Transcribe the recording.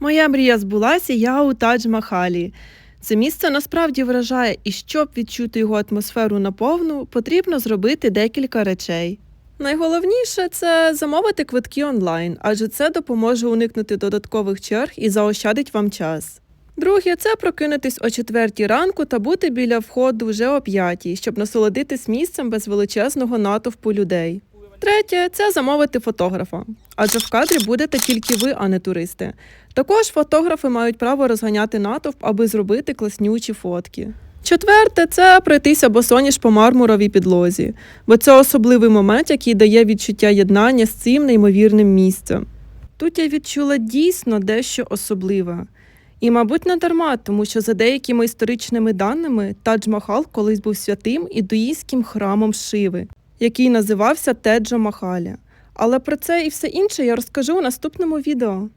Моя мрія збулася, я у Тадж-Махалі. Це місце насправді вражає, і щоб відчути його атмосферу наповну, потрібно зробити декілька речей. Найголовніше це замовити квитки онлайн, адже це допоможе уникнути додаткових черг і заощадить вам час. Друге, це прокинутись о четвертій ранку та бути біля входу вже о п'ятій, щоб насолодитись місцем без величезного натовпу людей. Третє це замовити фотографа, адже в кадрі будете тільки ви, а не туристи. Також фотографи мають право розганяти натовп, аби зробити класнючі фотки. Четверте це пройтися босоніж по мармуровій підлозі, бо це особливий момент, який дає відчуття єднання з цим неймовірним місцем. Тут я відчула дійсно дещо особливе. І, мабуть, не дарма, тому що за деякими історичними даними Тадж-Махал колись був святим індуїстським храмом Шиви, який називався Теджо Махаля. Але про це і все інше я розкажу у наступному відео.